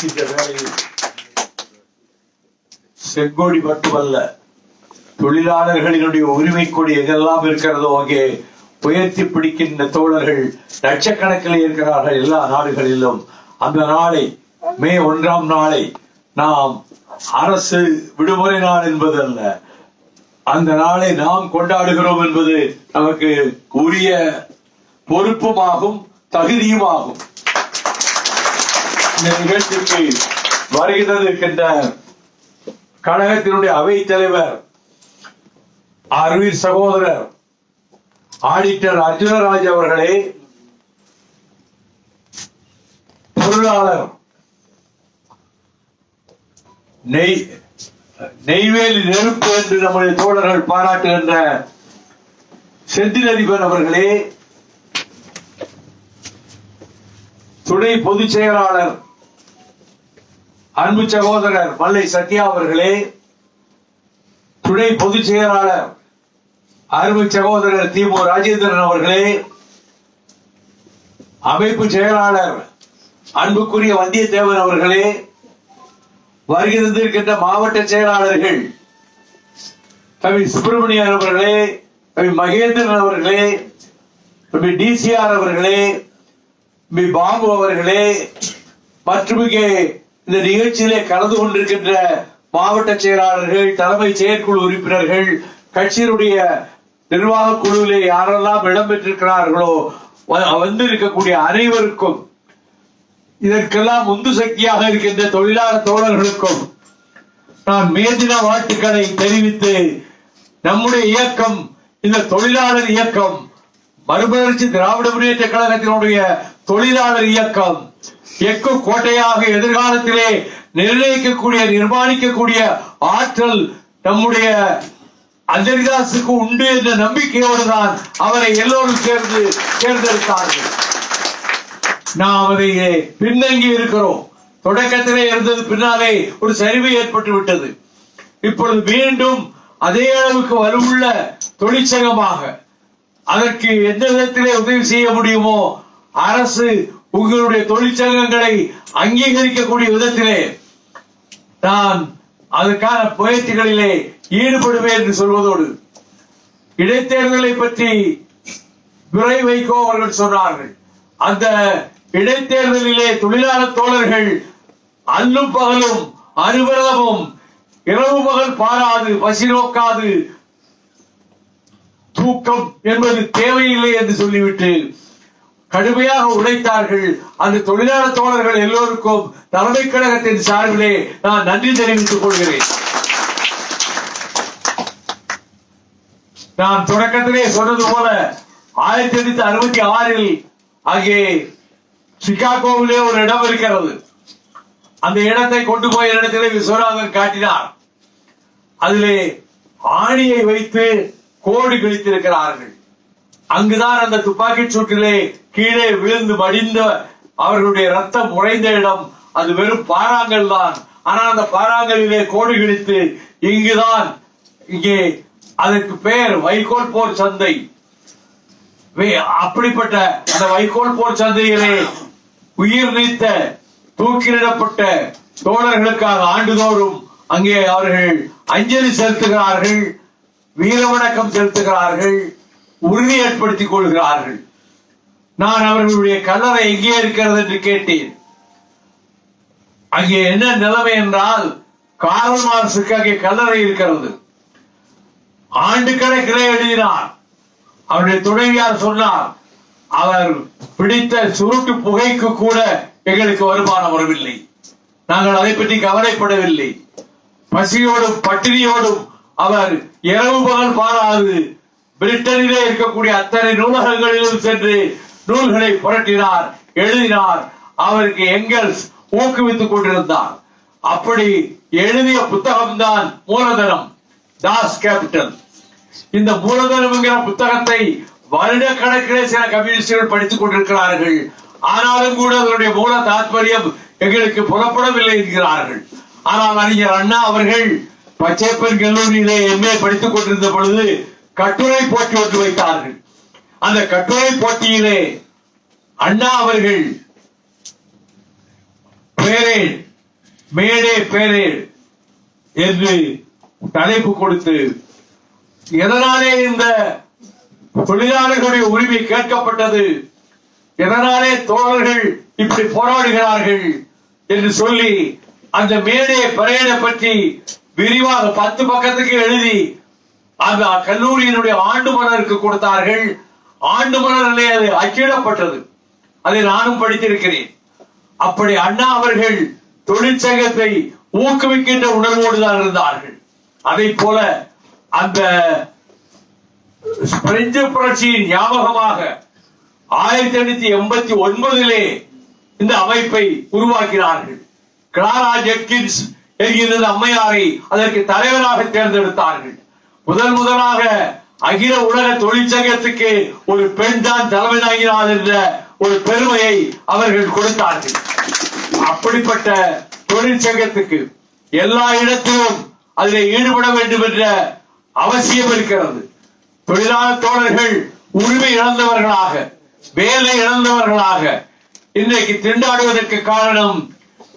இருக்கின்ற வேளையில் செங்கோடி மட்டுமல்ல தொழிலாளர்களினுடைய உரிமை கொடி எங்கெல்லாம் இருக்கிறதோ அங்கே உயர்த்தி பிடிக்கின்ற தோழர்கள் லட்சக்கணக்கில் இருக்கிறார்கள் எல்லா நாடுகளிலும். அந்த நாளை மே ஒன்றாம் நாளை நாம் அரசு விடுமுறை நாள் என்பது அல்ல அந்த நாளை நாம் கொண்டாடுகிறோம் என்பது நமக்கு உரிய பொறுப்புமாகும் தகுதியுமாகும். இந்த நிகழ்ச்சிக்கு வருகிறது இருக்கின்ற கழகத்தினுடைய அவை தலைவர் அருவீர் சகோதரர் ஆடிட்டர் அர்ஜுனராஜ் அவர்களே பொருளாளர் நெய் நெய்வேலி நெருப்பு என்று நம்முடைய தோழர்கள் பாராட்டுகின்ற செந்தில் அதிபர் அவர்களே துணை பொதுச் செயலாளர் அன்பு சகோதரர் மல்லை சத்யா அவர்களே துணை பொதுச் செயலாளர் அருமை சகோதரர் திமு ராஜேந்திரன் அவர்களே அமைப்பு செயலாளர் அன்புக்குரிய வந்தியத்தேவன் அவர்களே வருகை தந்திருக்கின்ற மாவட்ட செயலாளர்கள் கவி சுப்பிரமணியன் அவர்களே கவி மகேந்திரன் அவர்களே கவி டிசிஆர் அவர்களே பாபு அவர்களே மற்றும் இங்கே இந்த நிகழ்ச்சியிலே கலந்து கொண்டிருக்கின்ற மாவட்ட செயலாளர்கள் தலைமை செயற்குழு உறுப்பினர்கள் கட்சியினுடைய நிர்வாக குழுவிலே யாரெல்லாம் இடம்பெற்றிருக்கிறார்களோ வந்து வந்திருக்கக்கூடிய அனைவருக்கும் இதற்கெல்லாம் உந்து சக்தியாக இருக்கின்ற தொழிலாளர் தோழர்களுக்கும் நான் மேதின வாழ்த்துக்களை தெரிவித்து நம்முடைய இயக்கம் இந்த தொழிலாளர் இயக்கம் மறுமலர்ச்சி திராவிட முன்னேற்ற கழகத்தினுடைய தொழிலாளர் இயக்கம். எக்கு கோட்டையாக எதிர்காலத்திலே நிர்ணயிக்கக்கூடிய நிர்மாணிக்கக்கூடிய ஆற்றல் நம்முடைய அஞ்சலிதாசுக்கு உண்டு என்ற நம்பிக்கையோடு தான் அவரை எல்லோரும் சேர்ந்து தேர்ந்தெடுத்தார்கள். நாம் அதை பின்தங்கி இருக்கிறோம். தொடக்கத்திலே இருந்தது பின்னாலே ஒரு சரிவு ஏற்பட்டு விட்டது. இப்பொழுது மீண்டும் அதே அளவுக்கு வலுவுள்ள தொழிற்சங்கமாக அதற்கு எந்த விதத்திலே உதவி செய்ய முடியுமோ அரசு உங்களுடைய தொழிற்சங்கங்களை அங்கீகரிக்கக்கூடிய விதத்திலே நான் அதுக்கான முயற்சிகளிலே ஈடுபடுவேன் என்று சொல்வதோடு இடைத்தேர்தலை பற்றி துரை வைகோ அவர்கள் சொன்னார்கள். அந்த இடைத்தேர்தலிலே தொழிலாளர் தோழர்கள் அல்லும் பகலும் அனுவிரதமும் இரவு பகல் பாராது பசி நோக்காது தூக்கம் என்பது தேவையில்லை என்று சொல்லிவிட்டு கடுமையாக உழைத்தார்கள். அந்த தொழிலாளர் தோழர்கள் எல்லோருக்கும் தலைமை கழகத்தின் சார்பிலே நான் நன்றி தெரிவித்துக் கொள்கிறேன். நான் தொடக்கத்திலே சொன்னது போல ஆயிரத்தி எண்ணூத்தி அறுபத்தி ஆறில் அங்கே சிகாகோவிலே ஒரு இடம் இருக்கிறது. அந்த இடத்தை கொண்டு போய் இடத்திலே விஸ்வநாதன் காட்டினார். அதிலே ஆணியை வைத்து கோடு கிழித்திருக்கிறார்கள் அங்குதான் அந்த துப்பாக்கி சூட்டிலே கீழே விழுந்து மடிந்த அவர்களுடைய ரத்தம் உறைந்த இடம். அது வெறும் பாறாங்கல் தான். ஆனால் அந்த பாறாங்கலிலே கோடு கிழித்து இங்குதான் இங்கே அதற்கு பெயர் வைகோல் போர் சந்தை. அப்படிப்பட்ட அந்த வைகோல் போர் சந்தையிலே உயிர் நீத்த தூக்கிலிடப்பட்ட தோழர்களுக்காக ஆண்டுதோறும் அங்கே அவர்கள் அஞ்சலி செலுத்துகிறார்கள் வீரவணக்கம் செலுத்துகிறார்கள். உறுதி ஏற்படுத்திக் கொள்கிறார்கள் நான் அவர்களுடைய கல்லறை எங்கே இருக்கிறது என்று கேட்டேன். அங்கே என்ன நிலைமை என்றால் காரல் அங்கே கல்லறை இருக்கிறது. ஆண்டு கணக்கிலே எழுதினார். அவருடைய துணைவியார் சொன்னார் அவர் பிடித்த சுருட்டு புகைக்கு கூட எங்களுக்கு வருமானம் வரவில்லை. நாங்கள் அதை பற்றி கவலைப்படவில்லை. பசியோடும் பட்டினியோடும் அவர் இரவு பகல் பாராது பிரிட்டனிலே இருக்கக்கூடிய அத்தனை நூலகங்களிலும் சென்று நூல்களை புரட்டினார் எழுதினார். அவருக்கு எங்கெல்ஸ் ஊக்குவித்துக் கொண்டிருந்தார். அப்படி எழுதிய புத்தகம்தான் மூலதனம் தாஸ் கேபிட்டல். இந்த மூலதனம் என்கிற புத்தகத்தை வருடக்கணக்கிலே சில கம்யூனிஸ்டுகள் படித்துக் கொண்டிருக்கிறார்கள். ஆனாலும் கூட அதனுடைய மூல தாத்பரியம் எங்களுக்கு புலப்படவில்லை என்கிறார்கள். ஆனால் அறிஞர் அண்ணா அவர்கள் பச்சைப்பன் கல்லூரியிலே எம்ஏ படித்துக் கொண்டிருந்த பொழுது கட்டுரை போட்டி ஒன்று வைத்தார்கள் அந்த கட்டுரை போட்டியிலே அண்ணா அவர்கள் பேரேல் மேடே பேரேல் என்று தலைப்பு கொடுத்து எதனாலே இந்த தொழிலாளர்களுடைய உரிமை கேட்கப்பட்டது? எதனாலே தோழர்கள் இப்படி போராடுகிறார்கள் என்று சொல்லி அந்த மேடை பரையடை பற்றி விரிவாக பத்து பக்கத்துக்கு எழுதி அந்த கல்லூரியினுடைய ஆண்டு மலருக்கு கொடுத்தார்கள். ஆண்டு மலரிலே அது அச்சிடப்பட்டது. அதை நானும் படித்திருக்கிறேன். அப்படி அண்ணா அவர்கள் தொழிற்சங்கத்தை ஊக்குவிக்கின்ற உணர்வோடு தான் இருந்தார்கள். அதை போல அந்த பிரெஞ்சு புரட்சியின் ஞாபகமாக ஆயிரத்தி எண்ணூத்தி எண்பத்தி ஒன்பதிலே இந்த அமைப்பை உருவாக்கினார்கள். கிளாரா ஜெட்கின்ஸ் என்கிற அம்மையாரை அதற்கு தலைவராக தேர்ந்தெடுத்தார்கள். முதல் முதலாக அகில உலக தொழிற்சங்கத்துக்கு ஒரு பெண் தான் தலைமை தாங்கினார் என்ற ஒரு பெருமையை அவர்கள் கொடுத்தார்கள். அப்படிப்பட்ட தொழிற்சங்கத்துக்கு எல்லா இடத்திலும் அதில் ஈடுபட வேண்டும் என்ற அவசியம் இருக்கிறது. தொழிலாளர் தோழர்கள் உரிமை இழந்தவர்களாக வேலை இழந்தவர்களாக இன்றைக்கு திண்டாடுவதற்கு காரணம்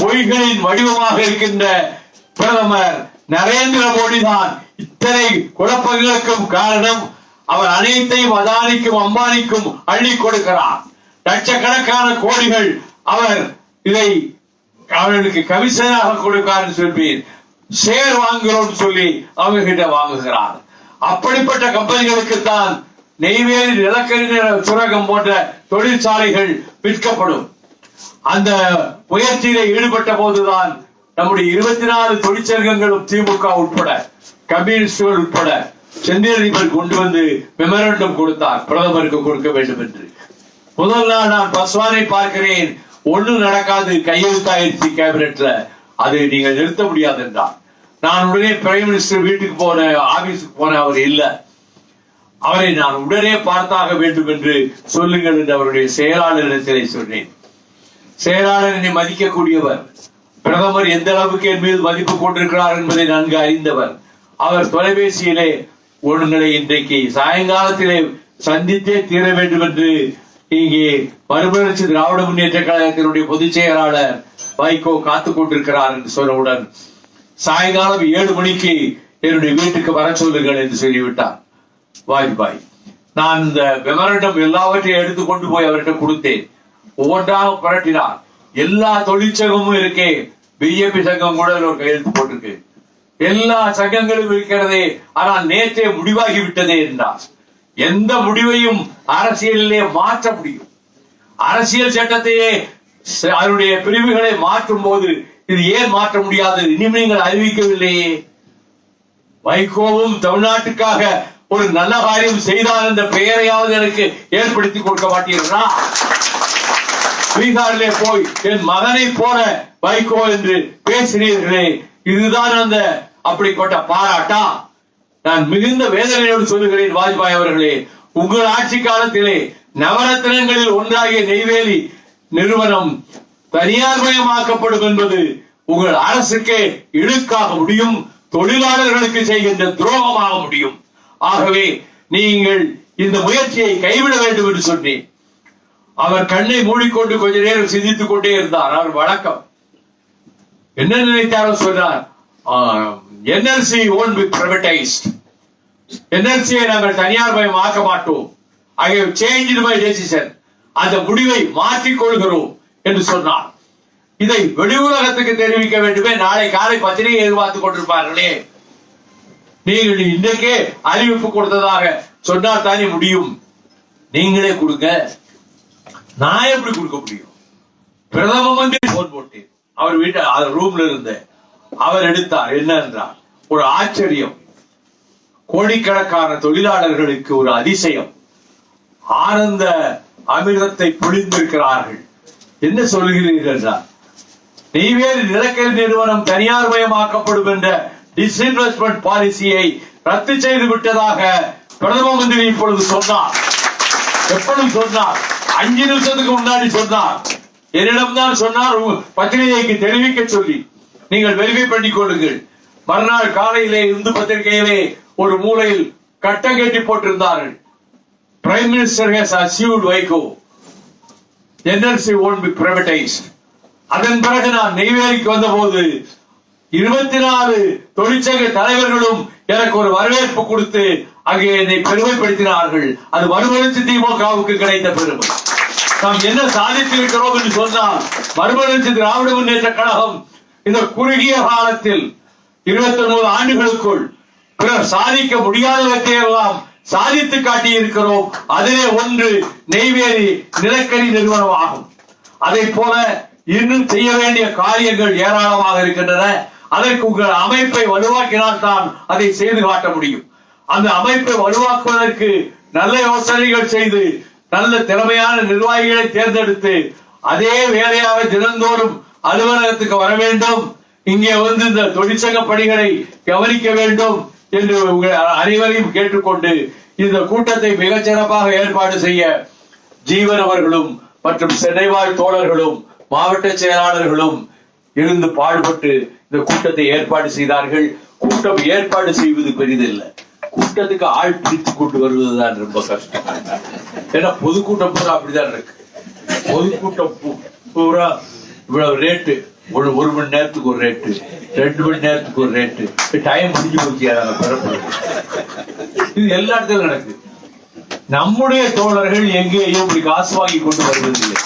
பொய்களின் வடிவமாக இருக்கின்ற பிரதமர் நரேந்திர மோடி தான் இத்தனை குழப்பங்களுக்கும் காரணம் அவர் அனைத்தையும் அதானிக்கும் அம்பானிக்கும் அள்ளி கொடுக்கிறார். லட்சக்கணக்கான கோடிகள் அவர் இதை அவர்களுக்கு கமிஷனாக கொடுக்கார் சொல்வீர் ஷேர் வாங்குகிறோம் சொல்லி அவங்க கிட்ட வாங்குகிறார். அப்படிப்பட்ட கம்பெனிகளுக்கு தான் நெய்வேலி நிலக்கரி சுரகம் சுரங்கம் போன்ற தொழிற்சாலைகள் விற்கப்படும். அந்த முயற்சியில ஈடுபட்ட போதுதான் நம்முடைய இருபத்தி நாலு தொழிற்சங்கங்களும் திமுக உட்பட கம்யூனிஸ்டுகள் உட்பட செந்தில் கொண்டு வந்து மெமரண்டம் கொடுத்தார். பிரதமருக்கு கொடுக்க வேண்டும் என்று முதல் நாள் நான் பஸ்வானை பார்க்கிறேன். ஒண்ணு நடக்காது. கையெழுத்தாயிருச்சு கேபினெட்ல அதை நீங்கள் நிறுத்த முடியாது என்றார். நான் உடனே பிரைம் மினிஸ்டர் வீட்டுக்கு போன ஆபீஸுக்கு போன அவர் இல்ல. அவரை நான் உடனே பார்த்தாக வேண்டும் என்று சொல்லுங்கள் என்று அவருடைய செயலாளரிடத்திலே சொன்னேன். செயலாளர் என்னை மதிக்கக்கூடியவர். பிரதமர் எந்த அளவுக்கு என் மீது மதிப்பு கொண்டிருக்கிறார் என்பதை நன்கு அறிந்தவர். அவர் தொலைபேசியிலே உங்களை இன்றைக்கு சாயங்காலத்திலே சந்தித்தே தீர வேண்டும் என்று இங்கே மறுமலர்ச்சி திராவிட முன்னேற்ற கழகத்தினுடைய பொதுச் செயலாளர் வைகோ காத்துக் கொண்டிருக்கிறார் என்று சொன்னவுடன் சாயங்காலம் ஏழு மணிக்கு என்னுடைய வீட்டுக்கு வர சொல்லுங்கள் என்று சொல்லிவிட்டார். வாஜ்பாய் நான் இந்த மெமரண்டம் எல்லாவற்றையும் எடுத்து கொண்டு போய் அவர்கிட்ட கொடுத்தேன். ஒவ்வொன்றாக புரட்டினார். எல்லா தொழிற்சங்கமும் இருக்கே. பிஜேபி சங்கம் கூட கையெழுத்து போட்டிருக்கு. எல்லா சங்கங்களும் இருக்கிறதே. ஆனால் நேற்றே முடிவாகி விட்டதே என்றார் எந்த முடிவையும் அரசியலிலே மாற்ற முடியும். அரசியல் சட்டத்தையே அதனுடைய பிரிவுகளை மாற்றும் போது இது ஏன் மாற்ற முடியாது இனிமே நீங்கள் அறிவிக்கவில்லையே. வைகோவும் தமிழ்நாட்டுக்காக ஒரு நல்ல காரியம் செய்தால் என்ற பெயரையாவது எனக்கு ஏற்படுத்தி கொடுக்க மாட்டீர்களா? பீகாரிலே போய் என் மகனை போல வைகோ என்று பேசினீர்களே. இதுதான் அந்த அப்படிப்பட்ட பாராட்டா நான் மிகுந்த வேதனையோடு சொல்லுகிறேன் வாஜ்பாய் அவர்களே உங்கள் ஆட்சி காலத்திலே நவரத்னங்களில் ஒன்றாகிய நெய்வேலி நிறுவனம் தனியார்மயமாக்கப்படும் என்பது உங்கள் அரசுக்கே இழுக்காக முடியும் தொழிலாளர்களுக்கு செய்கின்ற துரோகமாக முடியும். ஆகவே நீங்கள் இந்த முயற்சியை கைவிட வேண்டும் என்று சொன்னேன். அவர் கண்ணை மூடிக்கொண்டு கொஞ்ச நேரம் சிந்தித்துக் கொண்டே இருந்தார். அவர் வழக்கம். என்ன நினைத்தாரோ சொன்னார். என்எல்சி ஓன் பி பிரைவேடைஸ்ட் என்எல்சியை நாங்கள் தனியார் மயம் ஆக்க மாட்டோம். I have change my decision அந்த முடிவை மாற்றிக் கொள்கிறோம் என்று சொன்னார். இதை வெளி உலகத்துக்கு தெரிவிக்க வேண்டுமே. நாளை காலை பத்திரிகை எதிர்பார்த்துக் கொண்டிருப்பார்களே. நீங்கள் இன்றைக்கே அறிவிப்பு கொடுத்ததாக சொன்னால் தானே முடியும். நீங்களே கொடுங்க. நான் எப்படி கொடுக்க முடியும்? பிரதம மந்திரி போன் போட்டேன். அவர் வீட்டு ரூம்ல இருந்தேன். அவர் எடுத்தார். என்ன என்றார் ஒரு ஆச்சரியம். கோடிக்கணக்கான தொழிலாளர்களுக்கு ஒரு அதிசயம். ஆனந்த அமிர்தத்தை புழிந்திருக்கிறார்கள் என்ன சொல்கிறீர்கள் என்றார் நெய்வேலி நிலக்கரி நிறுவனம் தனியார் மயமாக்கப்படும் என்ற டிஸ்இன்வெஸ்ட்மெண்ட் பாலிசியை ரத்து செய்து விட்டதாக பிரதம மந்திரி இப்பொழுது சொன்னார். எப்பொழுது சொன்னார்? அஞ்சு நிமிஷத்துக்கு முன்னாடி சொன்னார். என்னிடம் தான் சொன்னார் பத்திரிகைக்கு தெரிவிக்க சொல்லி. நீங்கள் வெரிஃபை பண்ணிக் கொள்ளுங்கள். மறுநாள் காலையிலே இந்து பத்திரிகையிலே ஒரு மூலையில் கட்டம் கட்டி போட்டிருந்தார்கள். Prime minister has achieved Vaiko NLC won't be privatise அதன் பிறகு நான் நெய்வேலிக்கு வந்தபோது இருபத்தி நாலு தொழிற்சங்க தலைவர்களும் எனக்கு ஒரு வரவேற்பு கொடுத்து அங்கே என்னை பெருமைப்படுத்தினார்கள். அது மறுமலர்ச்சி திமுகவுக்கு கிடைத்த பெருமை. நாம் என்ன சாதித்திருக்கிறோம் என்று சொன்னால் மறுமலர்ச்சி திராவிட முன்னேற்ற கழகம் இந்த குறுகிய காலத்தில் இருபத்தி ஒன்பது ஆண்டுகளுக்குள் பிறர் சாதிக்க முடியாதவற்றை எல்லாம் சாதித்து காட்டியிருக்கிறோம். அதிலே ஒன்று நெய்வேலி நிலக்கரி நிறுவனம் ஆகும் அதை போல இன்னும் செய்ய வேண்டிய காரியங்கள் ஏராளமாக இருக்கின்றன. அதற்கு உங்கள் அமைப்பை வலுவாக்கினால் தான் அதை செய்து காட்ட முடியும். அந்த அமைப்பை வலுவாக்குவதற்கு நல்ல யோசனைகள் செய்து நல்ல திறமையான நிர்வாகிகளை தேர்ந்தெடுத்து அதே வேலையாக தினந்தோறும் அலுவலகத்துக்கு வர வேண்டும். இங்கே வந்து இந்த தொழிற்சங்க பணிகளை கவனிக்க வேண்டும் என்று உங்கள் அனைவரையும் கேட்டுக்கொண்டு இந்த கூட்டத்தை மிகச் சிறப்பாக ஏற்பாடு செய்ய ஜீவன் அவர்களும் மற்றும் சென்னைவாழ் தோழர்களும் மாவட்ட செயலாளர்களும் இருந்து பாடுபட்டு இந்த கூட்டத்தை ஏற்பாடு செய்தார்கள். கூட்டம் ஏற்பாடு செய்வது பெரிதில்லை. கூட்டத்துக்கு ஆள் பிடித்து கொண்டு வருவதுதான் ரொம்ப கஷ்டம். ஏன்னா பொதுக்கூட்டம் பூரா அப்படிதான் இருக்கு. பொதுக்கூட்டம் பூரா இவ்வளவு ரேட்டு ஒரு ஒரு மணி நேரத்துக்கு ஒரு ரேட்டு ரெண்டு மணி நேரத்துக்கு ஒரு ரேட்டு டைம் முடிஞ்சு போச்சு பரப்பு இது எல்லா இடத்துல நடக்குது. நம்முடைய தோழர்கள் எங்கேயும் இப்படி காசு வாங்கி கொண்டு வருவதில்லை.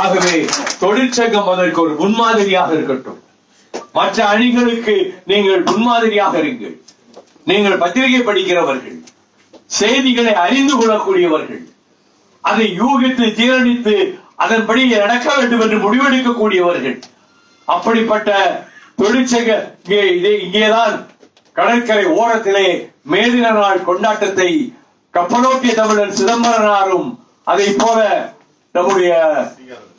ஆகவே தொழிற்சங்கம் அதற்கு ஒரு முன்மாதிரியாக இருக்கட்டும். மற்ற அணிகளுக்கு நீங்கள் முன்மாதிரியாக இருங்கள். நீங்கள் பத்திரிகை படிக்கிறவர்கள் செய்திகளை அறிந்து கொள்ளக்கூடியவர்கள் அதை யூகித்து ஜீரணித்து அதன்படி நடக்க வேண்டும் என்று முடிவெடுக்கக்கூடியவர்கள். அப்படிப்பட்ட தொழிற்சங்க இங்கேதான் கடற்கரை ஓரத்திலே மேதின நாள் கொண்டாட்டத்தை கப்பலோட்டிய தமிழர் சிதம்பரனாரும் அதை போல நம்முடைய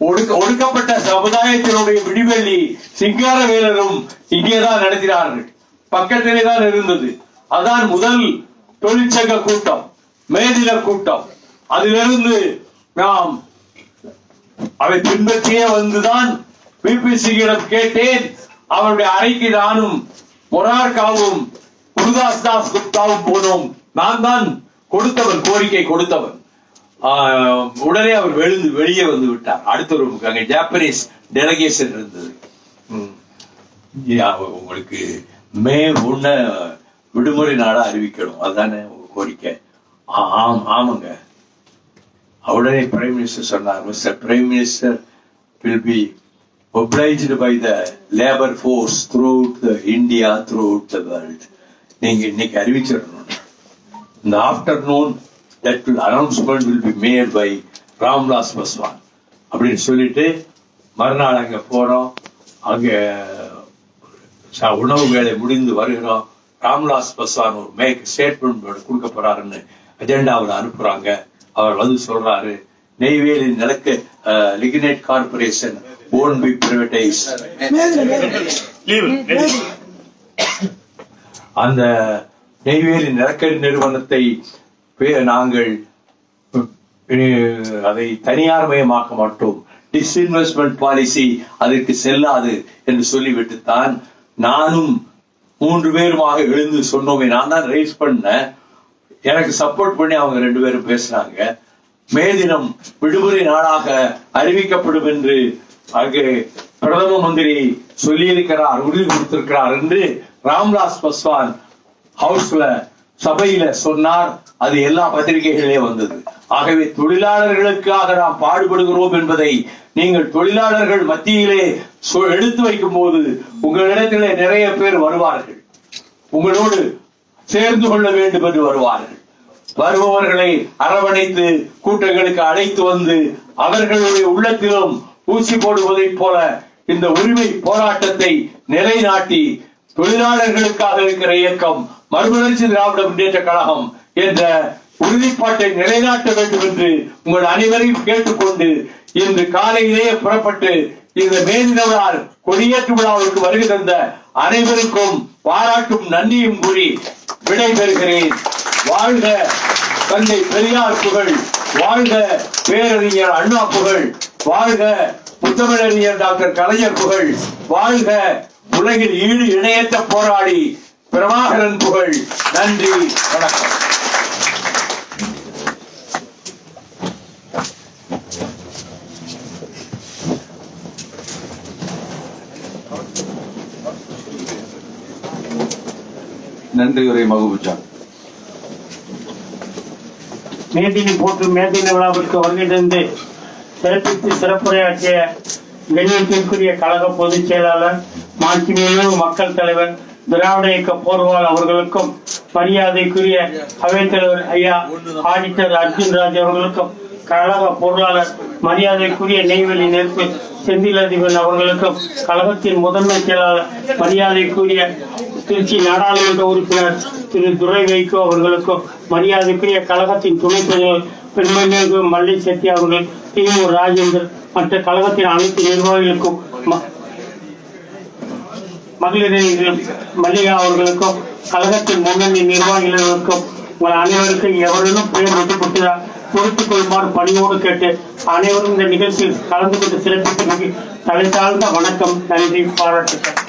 ஒடுக்க ஒடுக்கப்பட்ட சமுதாயத்தினுடைய விடிவெள்ளி சிங்காரவேலரும் இங்கேதான் நடத்தினார்கள். பக்கத்திலே தான் இருந்தது. அதான் முதல் தொழிற்சங்க கூட்டம் மேதின கூட்டம். அதிலிருந்து நாம் அதை பின்பற்றியே வந்துதான் பிபிசியிடம் கேட்டேன். அவருடைய அறைக்கு நானும் மொரார்காவும் குருதாஸ் தாஸ் குப்தாவும் போனோம். நான் தான் கொடுத்தவன் கோரிக்கை கொடுத்தவன். உடனே அவர் எழுந்து வெளியே வந்து விட்டார். அடுத்த ஒரு அங்கே ஜாப்பனீஸ் டெலகேஷன் இருந்தது. ம். உங்களுக்கு மே ஒன்ன விடுமுறை நாடா அறிவிக்கணும். அதுதானே கோரிக்கை. ஆ- ஆம் ஆமாங்க. உடனே பிரைம் மினிஸ்டர் சொன்னார் mister prime minister will be obliged by the labour force throughout the India throughout the world நீங்க இன்னைக்கு அறிவிச்சிடணும். இந்த afternoon that will announcement will be made by Ramvilas Paswan அப்படின்னு சொல்லிட்டு மறுநாள் அங்கே போகிறோம் அங்கே ச- உணவு வேலை முடிந்து வருகிறோம். ராம்லாஸ் பஸ்வான் ஒரு மேக் ஸ்டேட்மெண்ட் கொடுக்க போறாருன்னு அஜெண்டாவில் அனுப்புறாங்க. அவர் வந்து சொல்றாரு. Neyveli நிலக்க lignite corporation won't be privatise அந்த நெய்வேலி நிலக்கரி நிறுவனத்தை நாங்கள் அதை தனியார்மயமாக்க மாட்டோம். டிஸ்இன்வெஸ்ட்மெண்ட் பாலிசி அதற்கு செல்லாது என்று சொல்லிவிட்டு தான் நானும் மூன்று பேருமாக எழுந்து சொன்னோமே. நான் தான் ரைஸ் பண்ணேன். எனக்கு சப்போர்ட் பண்ணி அவங்க ரெண்டு பேரும் பேசினாங்க. மே தினம் விடுமுறை நாளாக அறிவிக்கப்படும் என்று அங்கு பிரதம மந்திரி சொல்லியிருக்கிறார் உறுதி கொடுத்திருக்கிறார் என்று ராம்விலாஸ் பஸ்வான் ஹவுஸ்ல சபையில சொன்னார். அது எல்லா பத்திரிகைகளிலே வந்தது. ஆகவே தொழிலாளர்களுக்காக நாம் பாடுபடுகிறோம் என்பதை நீங்கள் தொழிலாளர்கள் மத்தியிலே சொ- எடுத்து வைக்கும் போது உங்களிடத்திலே நிறைய பேர் வருவார்கள். உங்களோடு சேர்ந்து கொள்ள வேண்டும் என்று வருவார்கள். வருபவர்களை அரவணைத்து கூட்டங்களுக்கு அழைத்து வந்து அவர்களுடைய உள்ளத்திலும் ஊசி போடுவதைப் போல இந்த உரிமை போராட்டத்தை நிலைநாட்டி தொழிலாளர்களுக்காக இருக்கிற இயக்கம் மறுமலர்ச்சி திராவிட முன்னேற்ற கழகம் என்ற உறுதிப்பாட்டை நிலைநாட்ட வேண்டும் என்று உங்கள் அனைவரையும் கேட்டுக்கொண்டு இன்று காலையிலேயே புறப்பட்டு இந்த மேதின கொடியேற்று விழாவிற்கு வருகை தந்த அனைவருக்கும் பாராட்டும் நன்றியும் கூறி விடைபெறுகிறேன். வாழ்க தந்தை பெரியார் புகழ் வாழ்க பேரறிஞர் அண்ணா புகழ் வாழ்க புத்தமிழறிஞர் டாக்டர் கலைஞர் புகழ் வாழ்க உலகில் ஈடு இணையற்ற போராடி பிரபாகரன் புகழ். நன்றி வணக்கம். நன்றி உரை மகுபுஜான் மேதினி போட்டு மேதினி விழாவிற்கு வருகை தந்து சிறப்பித்து சிறப்புரையாற்றிய கண்ணியத்திற்குரிய கழக பொதுச் செயலாளர் மாண்புமிகு மக்கள் தலைவர் திராவிட இயக்க போர்வால் அவர்களுக்கும் மரியாதைக்குரிய அவைத் தலைவர் ஐயா ஆடிட்டர் அர்ஜுன் ராஜ் அவர்களுக்கும் கழக பொருளாளர் மரியாதைக்குரிய நெய்வேலி நெருப்பு செந்தில் அதிபன் அவர்களுக்கும் கழகத்தின் முதன்மை செயலாளர் மரியாதைக்குரிய திருச்சி நாடாளுமன்ற உறுப்பினர் திரு துரை வைகோ அவர்களுக்கும் மரியாதைக்குரிய கழகத்தின் துணை தலைவர் பெருமதிமிகு மல்லை செட்டி அவர்கள் திமுக ராஜேந்தர் மற்ற கழகத்தின் அனைத்து நிர்வாகிகளுக்கும் மகளிர் மல்லிகா அவர்களுக்கும் கழகத்தின் முன்னணி நிர்வாகிகளுக்கும் உங்கள் அனைவருக்கும் எவரிலும் பெயர் விட்டுப்பட்டு பொறுத்துக் கொள்ளுமாறு பணியோடு கேட்டு அனைவரும் இந்த நிகழ்ச்சியில் கலந்து கொண்டு சிறப்பித்து தலை தாழ்ந்த வணக்கம். நன்றி. பாராட்டுகள்